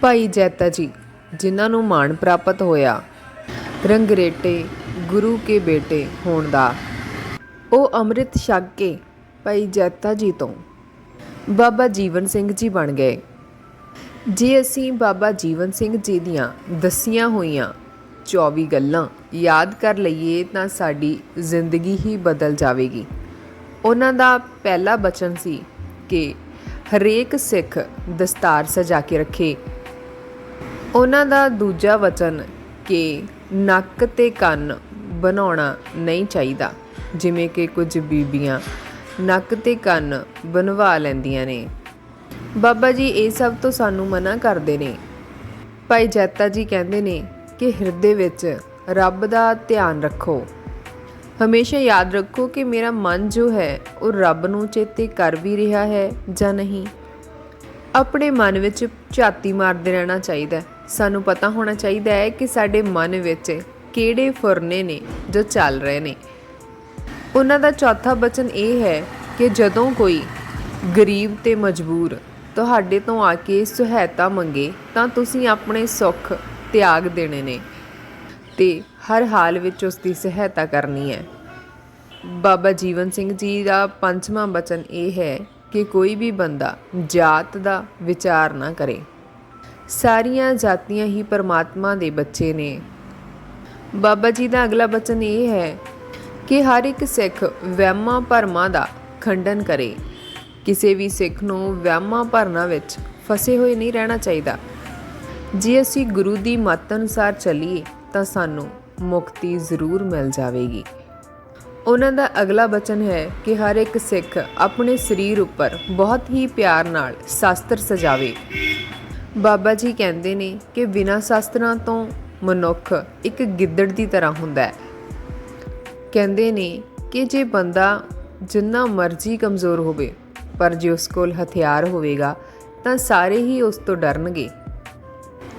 ਭਾਈ ਜੈਤਾ ਜੀ, ਜਿਨ੍ਹਾਂ ਨੂੰ ਮਾਣ ਪ੍ਰਾਪਤ ਹੋਇਆ। ਰੰਗਰੇਟੇ, ਗੁਰੂ ਕੇ ਬੇਟੇ ਹੋਣ ਦਾ। ਉਹ ਅੰਮ੍ਰਿਤ ਛਕ ਕੇ ਭਾਈ ਜੈਤਾ ਜੀ ਤੋਂ ਬਾਬਾ ਜੀਵਨ ਸਿੰਘ ਜੀ ਬਣ ਗਏ। ਜੇ ਅਸੀਂ ਬਾਬਾ ਜੀਵਨ ਸਿੰਘ ਜੀ ਦੀਆਂ ਦਸੀਆਂ ਹੋਈਆਂ 24 ਗੱਲਾਂ ਯਾਦ ਕਰ ਲਈਏ ਤਾਂ ਸਾਡੀ ਜ਼ਿੰਦਗੀ ਹੀ ਬਦਲ ਜਾਵੇਗੀ। ਉਹਨਾਂ ਦਾ ਪਹਿਲਾ ਬਚਨ ਸੀ ਕਿ ਹਰੇਕ ਸਿੱਖ ਦਸਤਾਰ ਸਜਾ ਕੇ ਰੱਖੇ। ਉਹਨਾਂ ਦਾ ਦੂਜਾ ਵਚਨ ਕਿ ਨੱਕ ਤੇ ਕੰਨ ਬਣਾਉਣਾ ਨਹੀਂ ਚਾਹੀਦਾ। ਜਿਵੇਂ ਕਿ ਕੁਝ ਬੀਬੀਆਂ ਨੱਕ ਤੇ ਕੰਨ ਬਣਵਾ ਲੈਂਦੀਆਂ ਨੇ। ਬਾਬਾ ਜੀ, ਇਹ ਸਭ ਤੋਂ ਸਾਨੂੰ ਮਨਾ ਕਰਦੇ ਨੇ। ਭਾਈ ਜੈਤਾ ਜੀ ਕਹਿੰਦੇ ਨੇ ਕਿ ਹਿਰਦੇ ਵਿੱਚ ਰੱਬ ਦਾ ਧਿਆਨ ਰੱਖੋ। ਹਮੇਸ਼ਾ ਯਾਦ ਰੱਖੋ ਕਿ ਮੇਰਾ ਮਨ ਜੋ ਹੈ, ਉਹ ਰੱਬ ਨੂੰ ਚੇਤੇ ਕਰ ਵੀ ਰਿਹਾ ਹੈ ਜਾਂ ਨਹੀਂ। ਆਪਣੇ ਮਨ ਵਿੱਚ ਝਾਤੀ ਮਾਰਦੇ ਰਹਿਣਾ ਚਾਹੀਦਾ ਹੈ। ਸਾਨੂੰ ਪਤਾ ਹੋਣਾ ਚਾਹੀਦਾ ਹੈ ਕਿ ਸਾਡੇ ਮਨ ਵਿੱਚ ਕਿਹੜੇ ਫੁਰਨੇ ਨੇ ਜੋ ਚੱਲ ਰਹੇ ਨੇ। ਉਹਨਾਂ ਦਾ ਚੌਥਾ ਬਚਨ ਇਹ ਹੈ ਕਿ ਜਦੋਂ ਕੋਈ ਗਰੀਬ ਤੇ ਮਜਬੂਰ ਤੁਹਾਡੇ ਤੋਂ ਆ ਕੇ ਸਹਾਇਤਾ ਮੰਗੇ, ਤਾਂ ਤੁਸੀਂ ਆਪਣੇ ਸੁੱਖ ਤਿਆਗ ਦੇਣੇ ਨੇ ਤੇ ਹਰ ਹਾਲ ਵਿੱਚ ਉਸ ਦੀ ਸਹਾਇਤਾ ਕਰਨੀ ਹੈ। ਬਾਬਾ ਜੀਵਨ ਸਿੰਘ ਜੀ ਦਾ ਪੰਜਵਾਂ ਬਚਨ ਇਹ ਹੈ ਕਿ ਕੋਈ ਵੀ ਬੰਦਾ ਜਾਤ ਦਾ ਵਿਚਾਰ ਨਾ ਕਰੇ। ਸਾਰੀਆਂ ਜਾਤੀਆਂ ਹੀ ਪਰਮਾਤਮਾ ਦੇ ਬੱਚੇ ਨੇ। ਬਾਬਾ ਜੀ ਦਾ ਅਗਲਾ ਬਚਨ ਇਹ ਹੈ ਕਿ ਹਰ ਇੱਕ ਸਿੱਖ ਵਹਿਮਾਂ ਭਰਮਾਂ ਦਾ ਖੰਡਨ ਕਰੇ। ਕਿਸੇ ਵੀ ਸਿੱਖ ਨੂੰ ਵਹਿਮਾਂ ਭਰਨਾ ਵਿੱਚ ਫਸੇ ਹੋਏ ਨਹੀਂ ਰਹਿਣਾ ਚਾਹੀਦਾ। ਜੇ ਅਸੀਂ ਗੁਰੂ ਦੀ ਮੱਤ ਅਨੁਸਾਰ ਚੱਲੀਏ, ਤਾਂ ਸਾਨੂੰ ਮੁਕਤੀ ਜ਼ਰੂਰ ਮਿਲ ਜਾਵੇਗੀ। ਉਹਨਾਂ ਦਾ ਅਗਲਾ ਬਚਨ ਹੈ ਕਿ ਹਰ ਇੱਕ ਸਿੱਖ ਆਪਣੇ ਸਰੀਰ ਉੱਪਰ ਬਹੁਤ ਹੀ ਪਿਆਰ ਨਾਲ ਸ਼ਾਸਤਰ ਸਜਾਵੇ। ਬਾਬਾ ਜੀ ਕਹਿੰਦੇ ਨੇ ਕਿ ਬਿਨਾਂ ਸ਼ਾਸਤਰਾਂ ਤੋਂ ਮਨੁੱਖ ਇੱਕ ਗਿੱਦੜ ਦੀ ਤਰ੍ਹਾਂ ਹੁੰਦਾ ਹੈ। ਕਹਿੰਦੇ ਨੇ ਕਿ ਜੇ ਬੰਦਾ ਜਿੰਨਾ ਮਰਜ਼ੀ ਕਮਜ਼ੋਰ ਹੋਵੇ, ਪਰ ਜੇ ਉਸ ਕੋਲ ਹਥਿਆਰ ਹੋਵੇਗਾ, ਤਾਂ ਸਾਰੇ ਹੀ ਉਸ ਤੋਂ ਡਰਨਗੇ।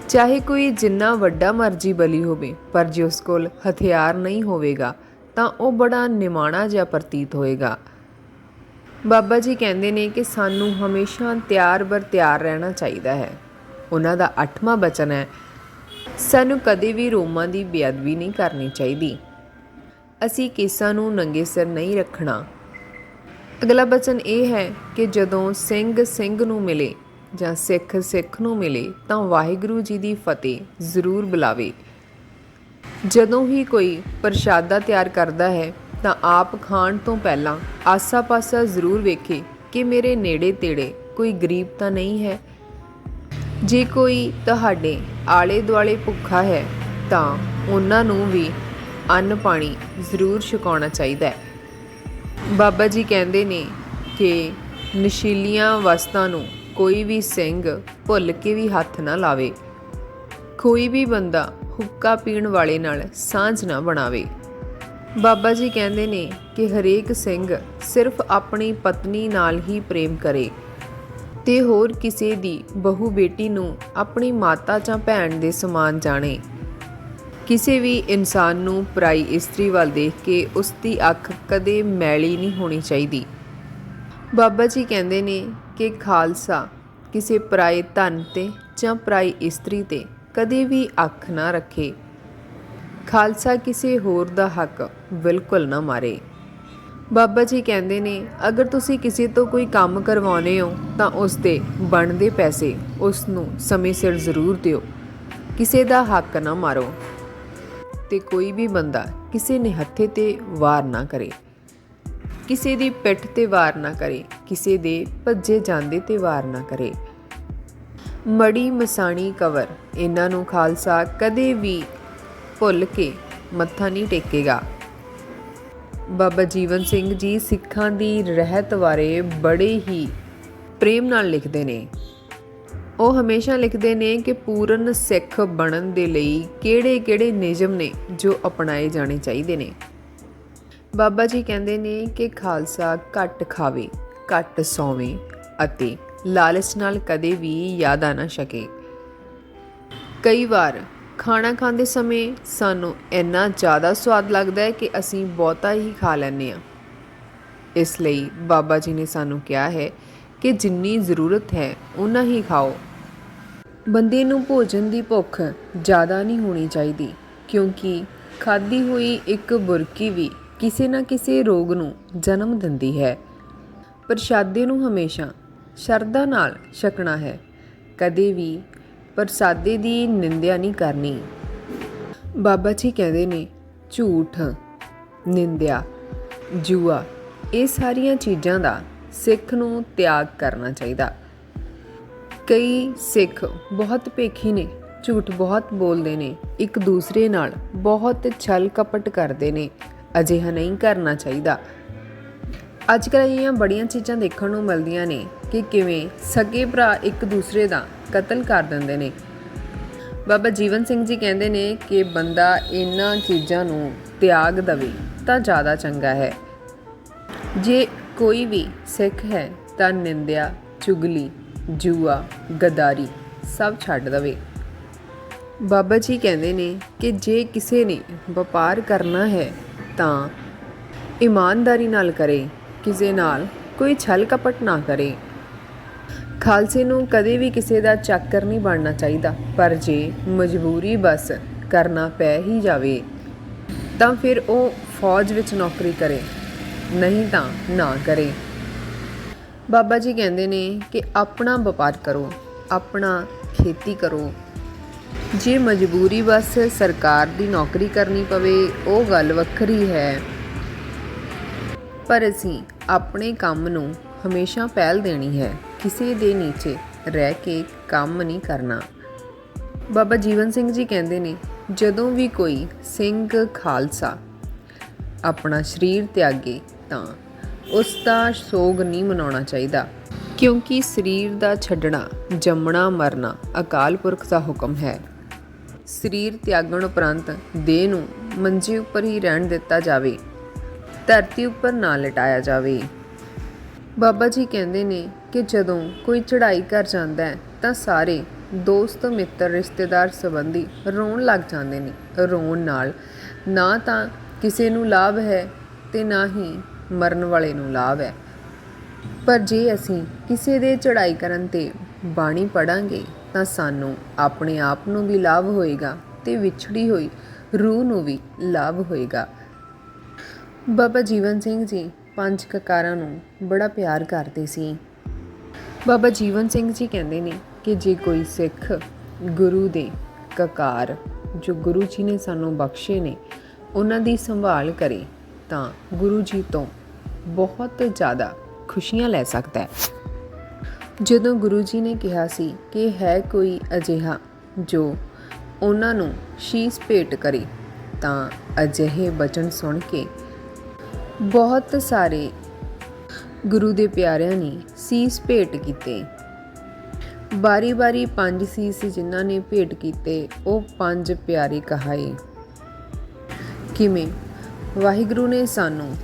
ਚਾਹੇ ਕੋਈ ਜਿੰਨਾ ਵੱਡਾ ਮਰਜ਼ੀ ਬਲੀ ਹੋਵੇ, ਪਰ ਜੇ ਉਸ ਕੋਲ ਹਥਿਆਰ ਨਹੀਂ ਹੋਵੇਗਾ, ਤਾਂ ਉਹ ਬੜਾ ਨਿਮਾਣਾ ਜਿਹਾ ਪ੍ਰਤੀਤ ਹੋਏਗਾ। ਬਾਬਾ ਜੀ ਕਹਿੰਦੇ ਨੇ ਕਿ ਸਾਨੂੰ ਹਮੇਸ਼ਾ ਤਿਆਰ ਬਰ ਤਿਆਰ ਰਹਿਣਾ ਚਾਹੀਦਾ ਹੈ। ਉਹਨਾਂ ਦਾ 8ਵਾਂ ਬਚਨ ਹੈ। ਸਾਨੂੰ ਕਦੇ ਵੀ ਰੋਮਾਂ ਦੀ ਬੇਅਦਬੀ ਨਹੀਂ ਕਰਨੀ ਚਾਹੀਦੀ। ਅਸੀਂ ਕੇਸਾਂ ਨੂੰ ਨੰਗੇ ਸਿਰ ਨਹੀਂ ਰੱਖਣਾ। ਅਗਲਾ ਬਚਨ ਇਹ ਹੈ ਕਿ ਜਦੋਂ ਸਿੰਘ ਸਿੰਘ ਨੂੰ ਮਿਲੇ ਜਾਂ ਸਿੱਖ ਸਿੱਖ ਨੂੰ ਮਿਲੇ ਤਾਂ ਵਾਹਿਗੁਰੂ ਜੀ ਦੀ ਫਤਿਹ ਜ਼ਰੂਰ ਬੁਲਾਵੇ। ਜਦੋਂ ਹੀ ਕੋਈ ਪ੍ਰਸ਼ਾਦਾ ਤਿਆਰ ਕਰਦਾ ਹੈ ਤਾਂ ਆਪ ਖਾਣ ਤੋਂ ਪਹਿਲਾਂ ਆਸਾ-ਪਾਸਾ ਜ਼ਰੂਰ ਵੇਖੇ ਕਿ ਮੇਰੇ ਨੇੜੇ ਤੇੜੇ ਕੋਈ ਗਰੀਬ ਤਾਂ ਨਹੀਂ ਹੈ। ਜੇ ਕੋਈ ਤੁਹਾਡੇ ਆਲੇ ਦੁਆਲੇ ਭੁੱਖਾ ਹੈ, ਤਾਂ ਉਹਨਾਂ ਨੂੰ ਵੀ ਅੰਨ ਪਾਣੀ ਜ਼ਰੂਰ ਛਕਾਉਣਾ ਚਾਹੀਦਾ ਹੈ। ਬਾਬਾ ਜੀ ਕਹਿੰਦੇ ਨੇ ਕਿ ਨਸ਼ੀਲੀਆਂ ਵਸਤਾਂ ਨੂੰ ਕੋਈ ਵੀ ਸਿੰਘ ਭੁੱਲ ਕੇ ਵੀ ਹੱਥ ਨਾ ਲਾਵੇ। ਕੋਈ ਵੀ ਬੰਦਾ ਹੁੱਕਾ ਪੀਣ ਵਾਲੇ ਨਾਲ ਸਾਂਝ ਨਾ ਬਣਾਵੇ। ਬਾਬਾ ਜੀ ਕਹਿੰਦੇ ਨੇ ਕਿ ਹਰੇਕ ਸਿੰਘ ਸਿਰਫ ਆਪਣੀ ਪਤਨੀ ਨਾਲ ਹੀ ਪ੍ਰੇਮ ਕਰੇ। ਤੇ ਹੋਰ ਕਿਸੇ ਦੀ ਬਹੂ ਬੇਟੀ ਨੂੰ ਆਪਣੀ ਮਾਤਾ ਜਾਂ ਭੈਣ ਦੇ ਸਮਾਨ ਜਾਣੇ। ਕਿਸੇ ਵੀ ਇਨਸਾਨ ਨੂੰ ਪਰਾਈ ਇਸਤਰੀ ਵੱਲ ਦੇਖ ਕੇ ਉਸ ਦੀ ਅੱਖ ਕਦੇ ਮੈਲੀ ਨਹੀਂ ਹੋਣੀ ਚਾਹੀਦੀ। ਬਾਬਾ ਜੀ ਕਹਿੰਦੇ ਨੇ ਕਿ ਖਾਲਸਾ ਕਿਸੇ ਪਰਾਏ ਧਨ ਤੇ ਜਾਂ ਪਰਾਈ ਇਸਤਰੀ ਤੇ ਕਦੇ ਵੀ ਅੱਖ ਨਾ ਰੱਖੇ। ਖਾਲਸਾ ਕਿਸੇ ਹੋਰ ਦਾ ਹੱਕ ਬਿਲਕੁਲ ਨਾ ਮਾਰੇ। ਬਾਬਾ ਜੀ ਕਹਿੰਦੇ ਨੇ, ਅਗਰ ਤੁਸੀਂ ਕਿਸੇ ਤੋਂ ਕੋਈ ਕੰਮ ਕਰਵਾਉਨੇ ਹੋ, ਤਾਂ ਉਸ ਦੇ ਬਣਦੇ ਪੈਸੇ ਉਸ ਨੂੰ ਸਮੇਂ ਸਿਰ ਜ਼ਰੂਰ ਦਿਓ। ਕਿਸੇ ਦਾ ਹੱਕ ਨਾ ਮਾਰੋ। ਤੇ ਕੋਈ ਵੀ ਬੰਦਾ ਕਿਸੇ ਨੇ ਹੱਥੇ ਤੇ ਵਾਰ ਨਾ ਕਰੇ। ਕਿਸੇ ਦੀ ਪਿੱਠ ਤੇ ਵਾਰ ਨਾ ਕਰੇ, ਕਿਸੇ ਦੇ ਭੱਜੇ ਜਾਂਦੇ ਤੇ ਵਾਰ ਨਾ ਕਰੇ। ਮੜੀ ਮਸਾਣੀ ਕਵਰ, ਇਹਨਾਂ ਨੂੰ ਖਾਲਸਾ ਕਦੇ ਵੀ ਭੁੱਲ ਕੇ ਮੱਥਾ ਨਹੀਂ ਟੇਕੇਗਾ। ਬਾਬਾ ਜੀਵਨ ਸਿੰਘ ਜੀ ਸਿੱਖਾਂ ਦੀ ਰਹਿਤ ਬਾਰੇ ਬੜੇ ਹੀ ਪ੍ਰੇਮ ਨਾਲ ਲਿਖਦੇ ਨੇ। ਉਹ ਹਮੇਸ਼ਾ ਲਿਖਦੇ ਨੇ ਕਿ ਪੂਰਨ ਸਿੱਖ ਬਣਨ ਦੇ ਲਈ ਕਿਹੜੇ-ਕਿਹੜੇ ਨਿਯਮ ਨੇ ਜੋ ਅਪਣਾਏ ਜਾਣੇ ਚਾਹੀਦੇ ਨੇ। ਬਾਬਾ ਜੀ ਕਹਿੰਦੇ ਨੇ ਕਿ ਖਾਲਸਾ ਘੱਟ ਖਾਵੇ, ਘੱਟ ਸੌਵੇ ਅਤੇ ਲਾਲਚ ਨਾਲ ਕਦੇ ਵੀ ਯਾਦਾ ਨਾ ਛਕੇ। ਕਈ ਵਾਰ ਖਾਣਾ ਖਾਂਦੇ ਸਮੇਂ ਸਾਨੂੰ ਇੰਨਾ ਜ਼ਿਆਦਾ ਸਵਾਦ ਲੱਗਦਾ ਹੈ ਕਿ ਅਸੀਂ ਬਹੁਤਾ ਹੀ ਖਾ ਲੈਂਦੇ ਹਾਂ। ਇਸ ਲਈ ਬਾਬਾ ਜੀ ਨੇ ਸਾਨੂੰ ਕਿਹਾ ਹੈ ਕਿ ਜਿੰਨੀ ਜ਼ਰੂਰਤ ਹੈ ਉਨਾ ਹੀ ਖਾਓ। ਬੰਦੇ ਨੂੰ ਭੋਜਨ ਦੀ ਭੁੱਖ ਜ਼ਿਆਦਾ ਨਹੀਂ ਹੋਣੀ ਚਾਹੀਦੀ, ਕਿਉਂਕਿ ਖਾਧੀ ਹੋਈ ਇੱਕ ਬੁਰਕੀ ਵੀ ਕਿਸੇ ਨਾ ਕਿਸੇ ਰੋਗ ਨੂੰ ਜਨਮ ਦਿੰਦੀ ਹੈ। ਪ੍ਰਸ਼ਾਦੇ ਨੂੰ ਹਮੇਸ਼ਾ ਸ਼ਰਧਾ ਨਾਲ ਛਕਣਾ ਹੈ। ਕਦੇ ਵੀ ਪ੍ਰਸਾਦੇ ਦੀ ਨਿੰਦਿਆ ਨਹੀਂ ਕਰਨੀ। ਬਾਬਾ ਜੀ ਕਹਿੰਦੇ ਨੇ, ਝੂਠ, ਨਿੰਦਿਆ, ਜੂਆ, ਇਹ ਸਾਰੀਆਂ ਚੀਜ਼ਾਂ ਦਾ ਸਿੱਖ ਨੂੰ ਤਿਆਗ ਕਰਨਾ ਚਾਹੀਦਾ। ਕਈ ਸਿੱਖ ਬਹੁਤ ਭੇਖੀ ਨੇ, ਝੂਠ ਬਹੁਤ ਬੋਲਦੇ ਨੇ, ਇੱਕ ਦੂਸਰੇ ਨਾਲ ਬਹੁਤ ਛਲ ਕਪਟ ਕਰਦੇ ਨੇ, ਅਜਿਹਾ ਨਹੀਂ ਕਰਨਾ ਚਾਹੀਦਾ। ਅੱਜ ਕੱਲ੍ਹ ਇਹ ਬੜੀਆਂ ਚੀਜ਼ਾਂ ਦੇਖਣ ਨੂੰ ਮਿਲਦੀਆਂ ਨੇ। ਕਿ ਕਿਵੇਂ ਸਗੇ ਭਰਾ ਇੱਕ ਦੂਸਰੇ ਦਾ ਕਤਲ ਕਰ ਦਿੰਦੇ ਨੇ। ਬਾਬਾ ਜੀਵਨ ਸਿੰਘ ਜੀ ਕਹਿੰਦੇ ਨੇ ਕਿ ਬੰਦਾ ਇਹਨਾਂ ਚੀਜ਼ਾਂ ਨੂੰ ਤਿਆਗ ਦਵੇ ਤਾਂ ਜ਼ਿਆਦਾ ਚੰਗਾ ਹੈ। ਜੇ ਕੋਈ ਵੀ ਸਿੱਖ ਹੈ ਤਾਂ ਨਿੰਦਿਆ, ਚੁਗਲੀ, ਜੂਆ, ਗਦਾਰੀ ਸਭ ਛੱਡ ਦਵੇ। ਬਾਬਾ ਜੀ ਕਹਿੰਦੇ ਨੇ ਕਿ ਜੇ ਕਿਸੇ ਨੇ ਵਪਾਰ ਕਰਨਾ ਹੈ ਤਾਂ ਇਮਾਨਦਾਰੀ ਨਾਲ ਕਰੇ, ਕਿਸੇ ਨਾਲ ਕੋਈ ਛਲ ਕਪਟ ਨਾ ਕਰੇ। ਖਾਲਸੇ ਨੂੰ ਕਦੇ ਵੀ ਕਿਸੇ ਦਾ ਚੱਕਰ ਨਹੀਂ ਬਣਨਾ ਚਾਹੀਦਾ, ਪਰ ਜੇ ਮਜਬੂਰੀ ਬਸ ਕਰਨਾ ਪੈ ਹੀ ਜਾਵੇ, ਤਾਂ ਫਿਰ ਉਹ ਫੌਜ ਵਿੱਚ ਨੌਕਰੀ ਕਰੇ, ਨਹੀਂ ਤਾਂ ਨਾ ਕਰੇ। ਬਾਬਾ ਜੀ ਕਹਿੰਦੇ ਨੇ ਕਿ ਆਪਣਾ ਵਪਾਰ ਕਰੋ, ਆਪਣਾ ਖੇਤੀ ਕਰੋ। ਜੇ ਮਜਬੂਰੀ ਬਸ ਸਰਕਾਰ ਦੀ ਨੌਕਰੀ ਕਰਨੀ ਪਵੇ, ਉਹ ਗੱਲ ਵੱਖਰੀ ਹੈ। ਪਰ ਅਸੀਂ ਆਪਣੇ ਕੰਮ ਨੂੰ ਹਮੇਸ਼ਾ ਪਹਿਲ ਦੇਣੀ ਹੈ। ਕਿਸੇ ਦੇ ਨੀਚੇ ਰਹਿ ਕੇ ਕੰਮ ਨਹੀਂ ਕਰਨਾ। ਬਾਬਾ ਜੀਵਨ ਸਿੰਘ ਜੀ ਕਹਿੰਦੇ ਨੇ, ਜਦੋਂ ਵੀ ਕੋਈ ਸਿੰਘ ਖਾਲਸਾ ਆਪਣਾ ਸਰੀਰ ਤਿਆਗੇ ਤਾਂ ਉਸ ਦਾ ਸੋਗ ਨਹੀਂ ਮਨਾਉਣਾ ਚਾਹੀਦਾ। ਕਿਉਂਕਿ ਸਰੀਰ ਦਾ ਛੱਡਣਾ, ਜੰਮਣਾ, ਮਰਨਾ ਅਕਾਲ ਪੁਰਖ ਦਾ ਹੁਕਮ ਹੈ। ਸਰੀਰ ਤਿਆਗਣ ਉਪਰੰਤ ਦੇਹ ਨੂੰ ਮੰਜੇ ਉੱਪਰ ਹੀ ਰਹਿਣ ਦਿੱਤਾ ਜਾਵੇ, ਧਰਤੀ ਉੱਪਰ ਨਾ ਲਟਾਇਆ ਜਾਵੇ। ਬਾਬਾ ਜੀ ਕਹਿੰਦੇ ਨੇ ਕਿ ਜਦੋਂ ਕੋਈ ਚੜ੍ਹਾਈ ਕਰ ਜਾਂਦਾ ਹੈ, ਤਾਂ ਸਾਰੇ ਦੋਸਤ, ਮਿੱਤਰ, ਰਿਸ਼ਤੇਦਾਰ, ਸੰਬੰਧੀ ਰੋਣ ਲੱਗ ਜਾਂਦੇ ਨੇ। ਰੋਣ ਨਾਲ ਨਾ ਤਾਂ ਕਿਸੇ ਨੂੰ ਲਾਭ ਹੈ ਤੇ ਨਾ ਹੀ ਮਰਨ ਵਾਲੇ ਨੂੰ ਲਾਭ ਹੈ। ਪਰ ਜੇ ਅਸੀਂ ਕਿਸੇ ਦੇ ਚੜ੍ਹਾਈ ਕਰਨ ਤੇ ਬਾਣੀ ਪੜਾਂਗੇ ਤਾਂ ਸਾਨੂੰ ਆਪਣੇ ਆਪ ਨੂੰ ਵੀ ਲਾਭ ਹੋਏਗਾ ਤੇ ਵਿਛੜੀ ਹੋਈ ਰੂਹ ਨੂੰ ਵੀ ਲਾਭ ਹੋਏਗਾ। ਬਾਬਾ ਜੀਵਨ ਸਿੰਘ ਜੀ ਪੰਜ ਕਕਾਰਾਂ ਨੂੰ ਬੜਾ ਪਿਆਰ ਕਰਦੇ ਸੀ। ਬਾਬਾ ਜੀਵਨ ਸਿੰਘ ਜੀ ਕਹਿੰਦੇ ਨੇ ਕਿ ਜੇ ਕੋਈ ਸਿੱਖ ਗੁਰੂ ਦੇ ਕਕਾਰ, ਜੋ ਗੁਰੂ ਜੀ ਨੇ ਸਾਨੂੰ ਬਖਸ਼ੇ ਨੇ, ਉਹਨਾਂ ਦੀ ਸੰਭਾਲ ਕਰੇ, ਤਾਂ ਗੁਰੂ ਜੀ ਤੋਂ ਬਹੁਤ ਜ਼ਿਆਦਾ ਖੁਸ਼ੀਆਂ ਲੈ ਸਕਦਾ ਹੈ। ਜਦੋਂ ਗੁਰੂ ਜੀ ਨੇ ਕਿਹਾ ਸੀ ਕਿ ਹੈ ਕੋਈ ਅਜਿਹਾ ਜੋ ਉਹਨਾਂ ਨੂੰ ਸ਼ੀਸ ਭੇਟ ਕਰੇ, ਤਾਂ ਅਜਿਹੇ ਬਚਨ ਸੁਣ ਕੇ ਬਹੁਤ ਸਾਰੇ ਗੁਰੂ ਦੇ ਪਿਆਰਿਆਂ ਨੇ ਸੀਸ ਭੇਟ ਕੀਤੇ। ਬਾਰੀ-ਬਾਰੀ ਪੰਜ ਸੀਸ ਜਿਨ੍ਹਾਂ ਨੇ ਭੇਟ ਕੀਤੇ, ਉਹ ਪੰਜ ਪਿਆਰੇ ਕਹਾਏ। ਕਿਵੇਂ? ਵਾਹਿਗੁਰੂ ਨੇ ਸਾਨੂੰ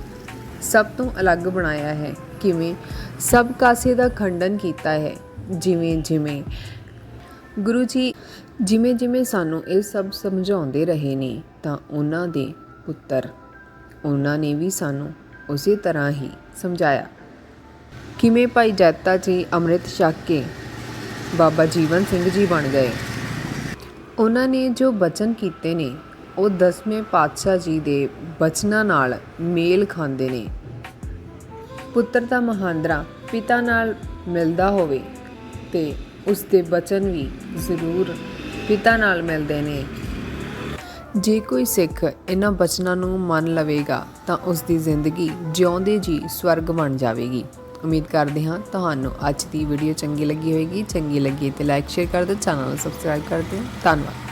ਸਭ ਤੋਂ ਅਲੱਗ ਬਣਾਇਆ ਹੈ। ਕਿਵੇਂ? ਸਭ ਕਾਸੇ ਦਾ ਖੰਡਨ ਕੀਤਾ ਹੈ। ਜਿਵੇਂ ਜਿਵੇਂ। ਗੁਰੂ ਜੀ ਜਿਵੇਂ ਜਿਵੇਂ ਸਾਨੂੰ ਇਹ ਸਭ ਸਮਝਾਉਂਦੇ ਰਹੇ ਨੇ, ਤਾਂ ਉਹਨਾਂ ਦੇ ਪੁੱਤਰ, ਉਹਨਾਂ ਨੇ ਵੀ ਸਾਨੂੰ ਉਸੇ ਤਰ੍ਹਾਂ ਹੀ ਸਮਝਾਇਆ। ਕਿਵੇਂ ਭਾਈ ਜੈਤਾ ਜੀ ਅੰਮ੍ਰਿਤ ਛਕ ਕੇ ਬਾਬਾ ਜੀਵਨ ਸਿੰਘ ਜੀ ਬਣ ਗਏ? ਉਹਨਾਂ ਨੇ ਜੋ ਬਚਨ ਕੀਤੇ ਨੇ, ਉਹ ਦਸਵੇਂ ਪਾਤਸ਼ਾਹ ਜੀ ਦੇ ਬਚਨਾਂ ਨਾਲ ਮੇਲ ਖਾਂਦੇ ਨੇ। ਪੁੱਤਰ ਦਾ ਮਹਾਂਦਰਾ, ਪਿਤਾ ਨਾਲ ਮਿਲਦਾ ਹੋਵੇ ਤੇ ਉਸ ਦੇ ਬਚਨ ਵੀ ਜ਼ਰੂਰ ਪਿਤਾ ਨਾਲ ਮਿਲਦੇ ਨੇ। ਜੇ ਕੋਈ ਸਿੱਖ ਇਹਨਾਂ ਬਚਨਾਂ ਨੂੰ ਮੰਨ ਲਵੇਗਾ, ਤਾਂ ਉਸ ਦੀ ਜ਼ਿੰਦਗੀ ਜਿਉਂਦੇ ਜੀ ਸਵਰਗ ਬਣ ਜਾਵੇਗੀ। ਉਮੀਦ ਕਰਦੇ ਹਾਂ ਤੁਹਾਨੂੰ ਅੱਜ ਦੀ ਵੀਡੀਓ ਚੰਗੀ ਲੱਗੀ ਹੋਵੇਗੀ ਚੰਗੀ ਲੱਗੀ ਤੇ ਲਾਈਕ ਸ਼ੇਅਰ ਕਰ ਦਿਓ ਚੈਨਲ ਨੂੰ ਸਬਸਕ੍ਰਾਈਬ ਕਰ ਦਿਓ। ਧੰਨਵਾਦ।